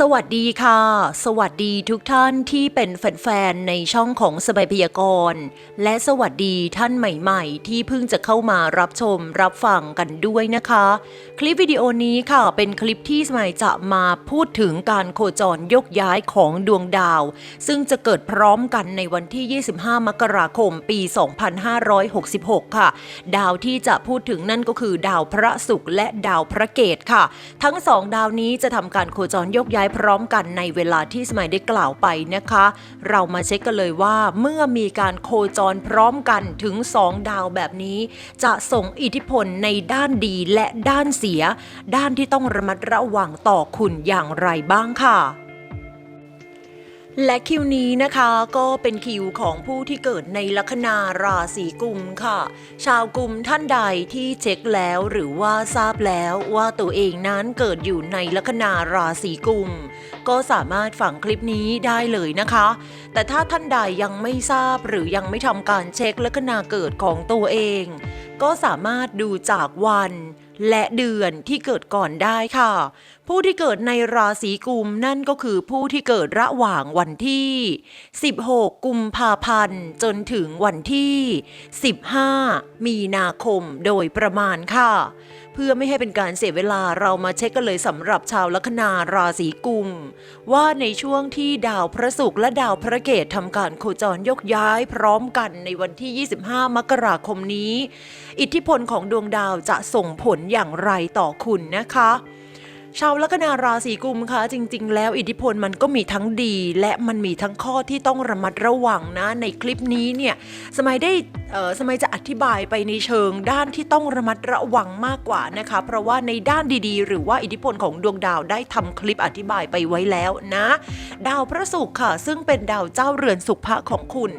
สวัสดีค่ะ สวัสดีทุกท่านที่เป็นแฟนๆ ในช่องของสบายพยากรณ์ และสวัสดีท่านใหม่ๆ ที่เพิ่งจะเข้ามารับชมรับฟังกันด้วยนะคะ คลิปวิดีโอนี้ค่ะเป็นคลิปที่สมัยจะมาพูดถึงการโคจรยกย้ายของดวงดาว ซึ่งจะเกิดพร้อมกันในวันที่ 25 มกราคมปี 2566 ค่ะ ดาวที่จะพูดถึงนั่นก็คือดาวพระศุกร์และดาวพระเกตค่ะ ทั้งสองดาวนี้จะทำการโคจรยกย้ายพร้อมกันในเวลาที่สมัยได้กล่าวไปนะคะ เรามาเช็คกันเลยว่าเมื่อมีการโคจรพร้อมกันถึง 2 ดาวแบบนี้ จะส่งอิทธิพลในด้านดีและด้านเสีย ด้านที่ต้องระมัดระวังต่อคุณอย่างไรบ้างค่ะ และคิวนี้นะคะก็เป็นคิวของผู้ที่เกิดในลัคนาราศีกุมค่ะ ชาวกุมท่านใดที่เช็คแล้วหรือว่าทราบแล้วว่าตัวเองนั้นเกิดอยู่ในลัคนาราศีกุม ก็สามารถฝังคลิปนี้ได้เลยนะคะ แต่ถ้าท่านใดยังไม่ทราบหรือยังไม่ทำการเช็คลัคนาเกิดของตัวเอง ก็สามารถดูจากวันและเดือนที่เกิดก่อนได้ค่ะ ผู้ที่เกิดในราศีกุมนั่นก็คือผู้ที่เกิดระหว่างวันที่ 16 กุมภาพันธ์จนถึงวันที่ 15 มีนาคมโดยประมาณค่ะ เพื่อไม่ให้เป็นการเสียเวลาเรามาเช็คกันเลยสำหรับชาวลัคนาราศีกุม ว่าในช่วงที่ดาวพระศุกร์และดาวพระเกตทำการโคจรยกย้ายพร้อมกันในวันที่ 25 มกราคมนี้ อิทธิพลของดวงดาวจะส่งผลอย่างไรต่อคุณนะคะ ชาวลัคนาราศีกุมคะจริง ๆ แล้วอิทธิพลมันก็มีทั้งดี และมันมีทั้งข้อที่ต้องระมัดระวังนะในคลิปนี้เนี่ยสมัยได้สมัยจะอธิบายไปในเชิงด้านที่ต้องระมัดระวังมากกว่านะคะ เพราะว่าในด้านดีๆ หรือว่าอิทธิพลของดวงดาวได้ทำคลิปอธิบายไปไว้แล้วนะ ดาวพระศุกร์ค่ะ ซึ่งเป็นดาวเจ้าเรือนสุภะของคุณ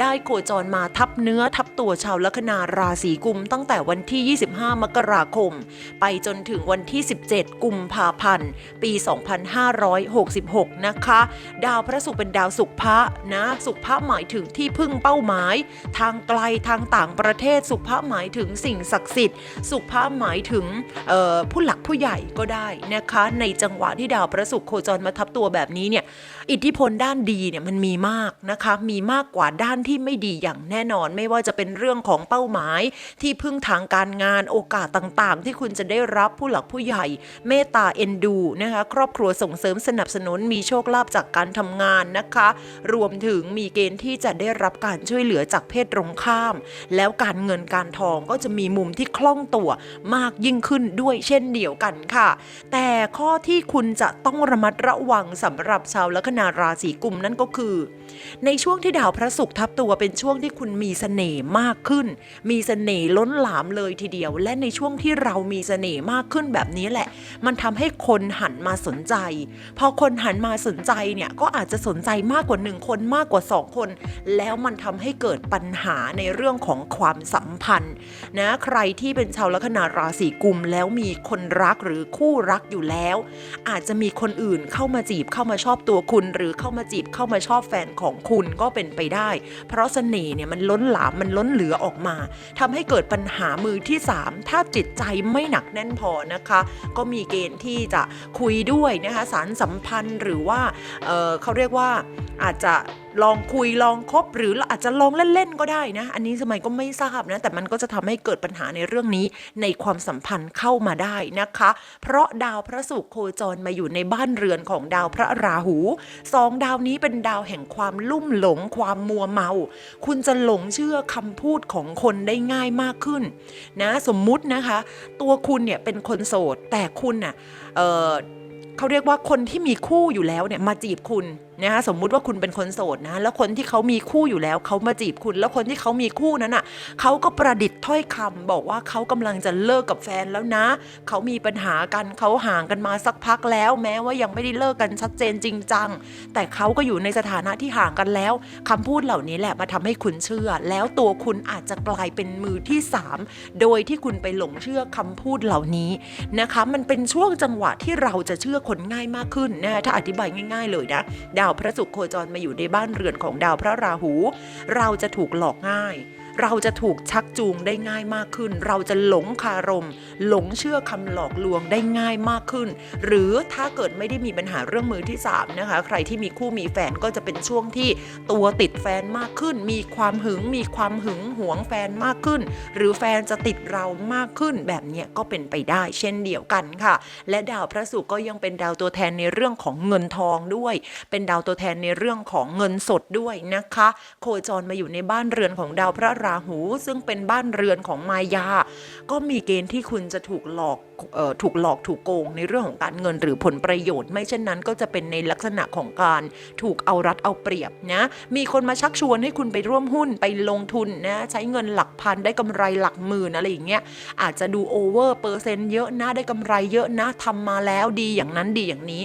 ได้โคจรมาทับเนื้อทับตัวชาวลัคนาราศีกุม ตั้งแต่วันที่ 25 มกราคม ไปจนถึงวันที่ 17 กุมภาพันธ์ ปี 2566 นะคะ ดาวพระศุกร์เป็นดาวสุภะนะ สุภะหมายถึงที่พึ่งเป้าหมาย ทางไกลทางต่างประเทศสุภะหมายถึงสิ่งศักดิ์สิทธิ์ สุภะหมายถึงผู้หลักผู้ใหญ่ก็ได้นะคะ ในจังหวะที่ดาวพระศุกร์โคจรมาทับตัวแบบนี้เนี่ยอิทธิพลด้านดีเนี่ยมันมีมากนะคะมีมากกว่าด้านที่ไม่ดีอย่างแน่นอน ไม่ว่าจะเป็นเรื่องของเป้าหมาย ที่พึ่งทางการงานโอกาสต่างๆ ที่คุณจะได้รับผู้หลักผู้ใหญ่ เมตตาเอ็นดูนะคะครอบครัวส่งเสริมสนับสนุนมีโชคลาภจากการทำงานนะคะ รวมถึงมีเกณฑ์ที่จะได้รับการช่วยเหลือจากเพศตรงข้าม แล้วการเงินการทองก็จะมีมุมที่คล่องตัวมากยิ่งขึ้นด้วยเช่นเดียวกันค่ะ แต่ข้อที่คุณจะต้องระมัดระวังสำหรับชาวลัคนาราศีกุมนั่นก็คือ ในช่วงที่ดาวพระศุกร์ทับตัวเป็นช่วงที่คุณมีเสน่ห์มากขึ้น มีเสน่ห์ล้นหลามเลยทีเดียว และในช่วงที่เรามีเสน่ห์มากขึ้นแบบนี้แหละ มันทำให้คนหันมาสนใจ พอคนหันมาสนใจเนี่ยก็อาจจะสนใจมากกว่าหนึ่งคนมากกว่าสองคน แล้วมันทำให้เกิดปัญหาในเรื่องของความสัมพันธ์นะใครที่เป็นชาวลัคนาราศีกุมแล้วมีคนรักหรือคู่รักอยู่แล้ว อาจจะมีคนอื่นเข้ามาจีบเข้ามาชอบตัวคุณ หรือเข้ามาจีบเข้ามาชอบแฟนของคุณก็เป็นไปได้ เพราะเสน่ห์เนี่ยมันล้นหลามมันล้นเหลือออกมาทำให้เกิดปัญหามือที่ 3 ถ้าจิตใจไม่หนักแน่นพอนะคะ ก็มีเกณฑ์ที่ที่จะคุยด้วยนะคะสารสัมพันธ์หรือว่าเเขาเรียกว่าอาจจะ ลองคุยลองคบหรืออาจจะลองเล่นๆก็ได้นะ อันนี้สมัยก็ไม่ทราบนะ แต่มันก็จะทำให้เกิดปัญหาในเรื่องนี้ในความสัมพันธ์เข้ามาได้นะคะ เพราะดาวพระศุกร์โคจรมาอยู่ในบ้านเรือนของดาวพระราหูสองดาวนี้เป็นดาวแห่งความลุ่มหลงความมัวเมา คุณจะหลงเชื่อคำพูดของคนได้ง่ายมากขึ้นนะสมมุตินะคะ ตัวคุณเนี่ยเป็นคนโสดแต่คุณน่ะเเขาเรียกว่าคนที่มีคู่อยู่แล้วเนี่ยมาจีบคุณ นะคะสมมุติว่าคุณเป็นคนโสดนะ แล้วคนที่เขามีคู่อยู่แล้วเขามาจีบคุณ แล้วคนที่เขามีคู่นั้นอะเขาก็ประดิษฐ์ถ้อยคำบอกว่าเขากำลังจะเลิกกับแฟนแล้วนะเขามีปัญหากันเขาห่างกันมาสักพักแล้ว แม้ว่ายังไม่ได้เลิกกันชัดเจนจริงจังแต่เขาก็อยู่ในสถานะที่ห่างกันแล้วคำพูดเหล่านี้แหละมาทำให้คุณเชื่อ แล้วตัวคุณอาจจะกลายเป็นมือที่สามโดยที่คุณไปหลงเชื่อคำพูดเหล่านี้นะคะ มันเป็นช่วงจังหวะที่เราจะเชื่อคนง่ายมากขึ้นนะถ้าอธิบายง่าย ๆ เลยนะาวพระศุกร์โคจรมาอยู่ในบ้านเรือนของดาวพระราหู เราจะถูกหลอกง่าย เราจะถูกชักจูงได้ง่ายมากขึ้น เราจะหลงคารม หลงเชื่อคำหลอกลวงได้ง่ายมากขึ้น หรือถ้าเกิดไม่ได้มีปัญหาเรื่องมือที่สามนะคะใครที่มีคู่มีแฟนก็จะเป็นช่วงที่ตัวติดแฟนมากขึ้น มีความหึงมีความหึงหวงแฟนมากขึ้น หรือแฟนจะติดเรามากขึ้นแบบนี้ก็เป็นไปได้ เช่นเดียวกันค่ะ และดาวพระศุกร์ก็ยังเป็นดาวตัวแทนในเรื่องของเงินทองด้วย เป็นดาวตัวแทนในเรื่องของเงินสดด้วยนะคะ โคจรมาอยู่ในบ้านเรือนของดาวพระราหูซึ่งเป็นบ้านเรือนของมายา ก็มีเกณฑ์ที่คุณจะถูกหลอกออถูกหลอกถูกโกงในเรื่องของการเงินหรือผลประโยชน์ ไม่เช่นนั้นก็จะเป็นในลักษณะของการถูกเอารัดเอาเปรียบนะมีคนมาชักชวนให้คุณไปร่วมหุ้นไปลงทุนนะใช้เงินหลักพันได้กำไรหลักหมื่นอะไรอย่างเงี้ยอาจจะดูโอเวอร์เปอร์เซ็นต์เยอะนะได้กำไรเยอะนะทำมาแล้วดีอย่างนั้นดีอย่างนี้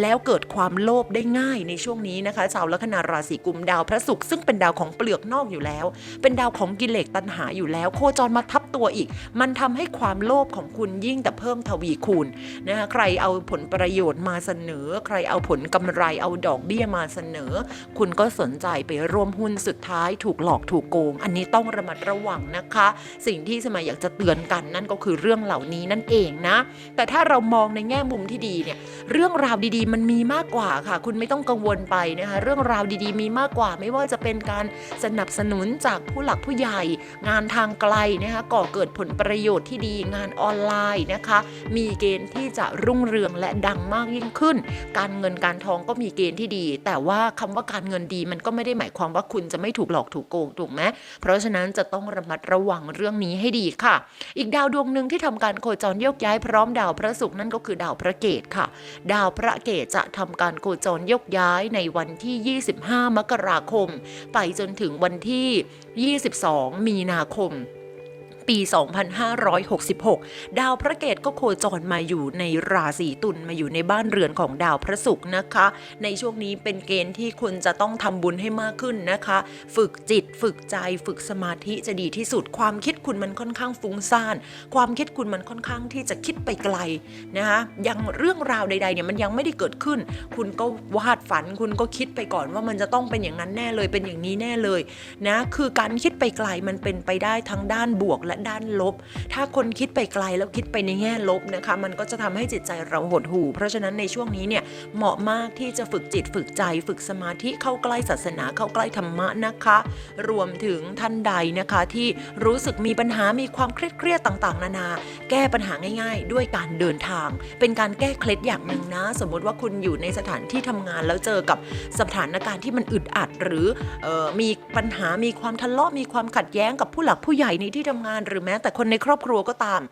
แล้วเกิดความโลภได้ง่ายในช่วงนี้นะคะชาวลัคนาราศีกุมดาวพระศุกร์ซึ่งเป็นดาวของเปลือกนอกอยู่แล้ว เป็นดาวของกิเลสตัณหาอยู่แล้ว โคจรมาทับตัวอีก มันทำให้ความโลภของคุณยิ่งแต่เพิ่มทวีคูณนะคะใครเอาผลประโยชน์มาเสนอ ใครเอาผลกำไรเอาดอกเบี้ยมาเสนอ คุณก็สนใจไปร่วมหุ้นสุดท้าย ถูกหลอกถูกโกง อันนี้ต้องระมัดระวังนะคะ สิ่งที่สมัยอยากจะเตือนกันนั่นก็คือเรื่องเหล่านี้นั่นเองนะ แต่ถ้าเรามองในแง่มุมที่ดีเนี่ยเรื่องราวดีๆ มันมีมากกว่าค่ะ คุณไม่ต้องกังวลไปนะคะเรื่องราวดีๆ มีมากกว่าไม่ว่าจะเป็นการสนับสนุนจากผู้หลักผู้ใหญ่ งานทางไกลนะคะก่อเกิดผลประโยชน์ที่ดีงานออนไลน์นะคะ มีเกณฑ์ที่จะรุ่งเรืองและดังมากยิ่งขึ้น การเงินการทองก็มีเกณฑ์ที่ดี แต่ว่าคำว่าการเงินดีมันก็ไม่ได้หมายความว่าคุณจะไม่ถูกหลอกถูกโกงถูกไหมเพราะฉะนั้นจะต้องระมัดระวังเรื่องนี้ให้ดีค่ะ อีกดาวดวงหนึ่งที่ทำการโคจรโยกย้ายพร้อมดาวพระศุกร์นั่นก็คือดาวพระเกตค่ะ ดาวพระเกตจะทำการโคจรยกย้ายในวันที่ 25 มกราคม ไปจนถึงวันที่22 มีนาคม ปี 2566 ดาวพระเกตก็โคจรมาอยู่ในราศีตุลมาอยู่ในบ้านเรือนของดาวพระศุกร์นะคะ ในช่วงนี้เป็นเกณฑ์ที่คุณจะต้องทำบุญให้มากขึ้นนะคะ ฝึกจิตฝึกใจฝึกสมาธิจะดีที่สุด ความคิดคุณมันค่อนข้างฟุ้งซ่าน ความคิดคุณมันค่อนข้างที่จะคิดไปไกลนะคะยังเรื่องราวใดๆเนี่ยมันยังไม่ได้เกิดขึ้น คุณก็วาดฝันคุณก็คิดไปก่อนว่ามันจะต้องเป็นอย่างนั้นแน่เลยเป็นอย่างนี้แน่เลยนะคือการคิดไปไกลมันเป็นไปได้ทั้งด้านบวกและด้านลบ ถ้าคนคิดไปไกลแล้วคิดไปในแง่ลบนะคะ มันก็จะทำให้จิตใจเราหดหู่ เพราะฉะนั้นในช่วงนี้เนี่ยเหมาะมากที่จะฝึกจิตฝึกใจ ฝึกสมาธิเข้าใกล้ศาสนาเข้าใกล้ธรรมะนะคะ รวมถึงท่านใดนะคะที่รู้สึกมีปัญหามีความเครียดเครียดๆต่างๆ นานา แก้ปัญหาง่าย ๆ ด้วยการเดินทาง เป็นการแก้เคล็ดอย่างหนึ่งนะ สมมติว่าคุณอยู่ในสถานที่ทำงานแล้วเจอกับสถานการณ์ที่มันอึดอัด หรือออมีปัญหามีความทะเลาะมีความขัดแย้งกับผู้หลักผู้ใหญ่ในที่ทำงานหรือแม้แต่คนในครอบครัวก็ตาม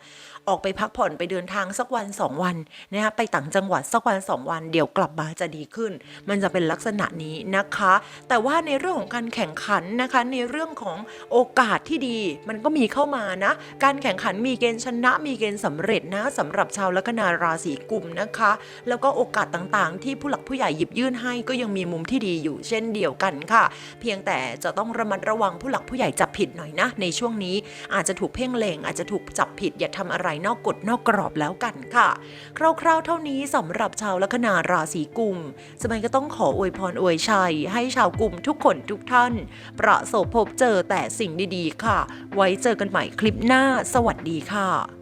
ออกไปพักผ่อนไปเดินทางสักวันสองวันนะคะไปต่างจังหวัดสักวันสองวัน เดี๋ยวกลับมาจะดีขึ้น มันจะเป็นลักษณะนี้นะคะ แต่ว่าในเรื่องของการแข่งขันนะคะ ในเรื่องของโอกาสที่ดี มันก็มีเข้ามานะ การแข่งขันมีเกณฑ์ชนะ มีเกณฑ์สำเร็จนะสำหรับชาวลัคนาราศีกุมนะคะ แล้วก็โอกาสต่างๆ ที่ผู้หลักผู้ใหญ่หยิบยื่นให้ก็ยังมีมุมที่ดีอยู่เช่นเดียวกันค่ะ เพียงแต่จะต้องระมัดระวังผู้หลักผู้ใหญ่จับผิดหน่อยนะ ในช่วงนี้อาจจะถูกเพ่งเล็งอาจจะถูกจับผิดอย่าทำอะไรนอกกฎนอกกรอบแล้วกันค่ะ คร่าวๆเท่านี้สำหรับชาวลัคนาราศีกุมสมัยก็ต้องขออวยพรอวยชัย ให้ชาวกุมทุกคนทุกท่าน ประสบพบเจอแต่สิ่งดีๆ ค่ะ ไว้เจอกันใหม่คลิปหน้า สวัสดีค่ะ